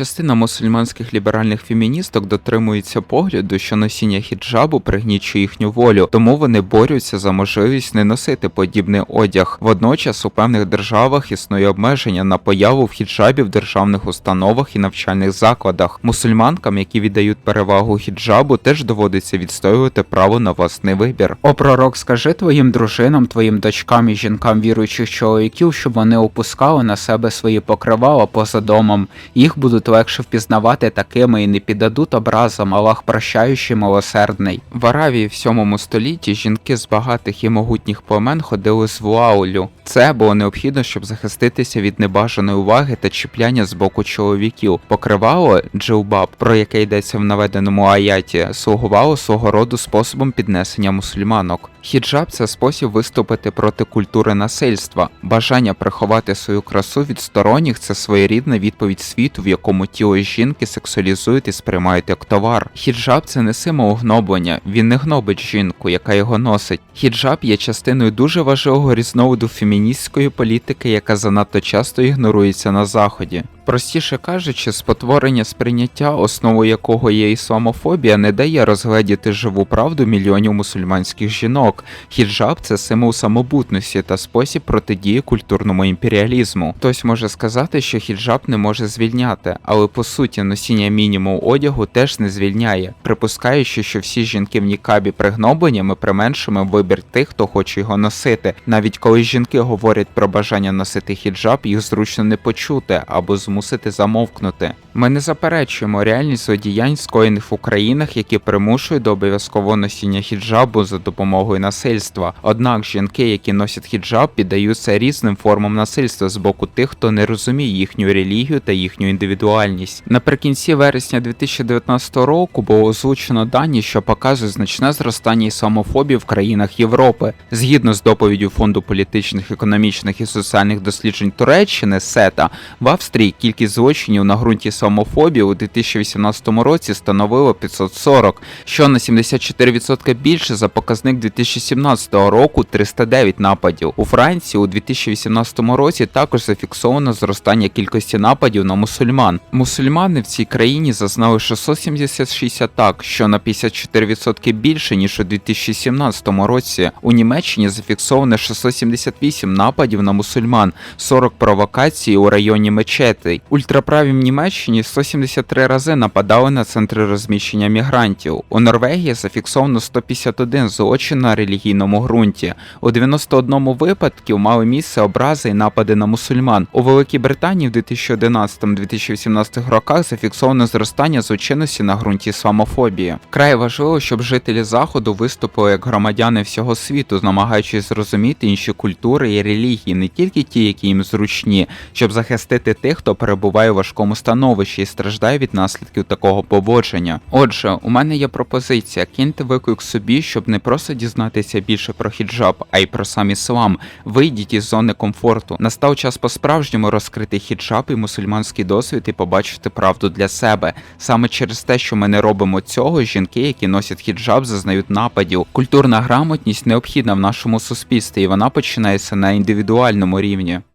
частина мусульманських ліберальних феміністок дотримується погляду, що носіння хіджабу пригнічує їхню волю, тому вони борються за можливість не носити подібний одяг. Водночас у певних державах існує обмеження на появу в хіджабі в державних установах і навчальних закладах. Мусульманкам, які віддають перевагу хіджабу, теж доводиться відстоювати право на власний вибір. О пророк, скажи твоїм дружинам, твоїм дочкам і жінкам віруючих чоловіків, щоб вони опускали на себе свої покривала поза домом. Їх будуть легше впізнавати такими і не піддадуть образам, Аллах прощаючий милосердний. В Аравії в 7 столітті жінки з багатих і могутніх племен ходили з вуаулю. Це було необхідно, щоб захиститися від небажаної уваги та чіпляння з боку чоловіків. Покривало джилбаб, про яке йдеться в наведеному аяті, слугувало свого роду способом піднесення мусульманок. Хіджаб це спосіб виступити проти культури насильства. Бажання приховати свою красу від сторонніх це своєрідна відповідь світу, в якому тіло жінки сексуалізують і сприймають як товар. Хіджаб це не символ гноблення, він не гнобить жінку, яка його носить. Хіджаб є частиною дуже важливого різновиду феміністської політики, яка занадто часто ігнорується на заході. Простіше кажучи, спотворення сприйняття, основою якого є ісламофобія, не дає розгледіти живу правду мільйонів мусульманських жінок. Хіджаб це символ самобутності та спосіб протидії культурному імперіалізму. Хтось може сказати, що хіджаб не може звільняти, але по суті носіння мінімум одягу теж не звільняє, припускаючи, що всі жінки в нікабі пригноблені, ми применшимо вибір тих, хто хоче його носити. Навіть коли жінки говорять про бажання носити хіджаб, їх зручно не почути або змусити замовкнути. Ми не заперечуємо реальність злодіянь, скоєних в Українах, які примушують до обов'язкового носіння хіджабу за допомогою насильства. Однак жінки, які носять хіджаб, піддаються різним формам насильства з боку тих, хто не розуміє їхню релігію та їхню індивідуальність. Наприкінці вересня 2019 року було озвучено дані, що показують значне зростання ісламофобії в країнах Європи. Згідно з доповіддю Фонду політичних, економічних і соціальних досліджень Туреччини СЕТА, в Австрії кількість злочинів на ґрунті ісламофобії у 2018 році становила 540, що на 74% більше за показник 2017 року 309 нападів. У Франції у 2018 році також зафіксовано зростання кількості нападів на мусульман. Мусульмани в цій країні зазнали 676 атак, що на 54% більше ніж у 2017 році. У Німеччині зафіксовано 678 нападів на мусульман, 40 провокацій у районі мечетей. Ультраправі в Німеччині 173 рази нападали на центри розміщення мігрантів. У Норвегії зафіксовано 151 злочин на релігійному ґрунті. У 91 випадків мали місце образи і напади на мусульман. У Великій Британії в 2011-2018 роках зафіксовано зростання злочинності на ґрунті ісламофобії. Вкрай важливо, щоб жителі заходу виступили як громадяни всього світу, намагаючись зрозуміти інші культури і релігії, не тільки ті, які їм зручні, щоб захистити тих, хто перебуває у важкому становищі і страждає від наслідків такого поводження. Отже, у мене є пропозиція: киньте виклик собі, щоб не просто дізнатися більше про хіджаб, а й про сам іслам. Вийдіть із зони комфорту. Настав час по-справжньому розкрити хіджаб і мусульманський досвід і побачити правду для себе. Саме через те, що ми не робимо цього, жінки, які носять хіджаб, зазнають нападів. Культурна грамотність необхідна в нашому суспільстві, і вона починається на індивідуальному рівні.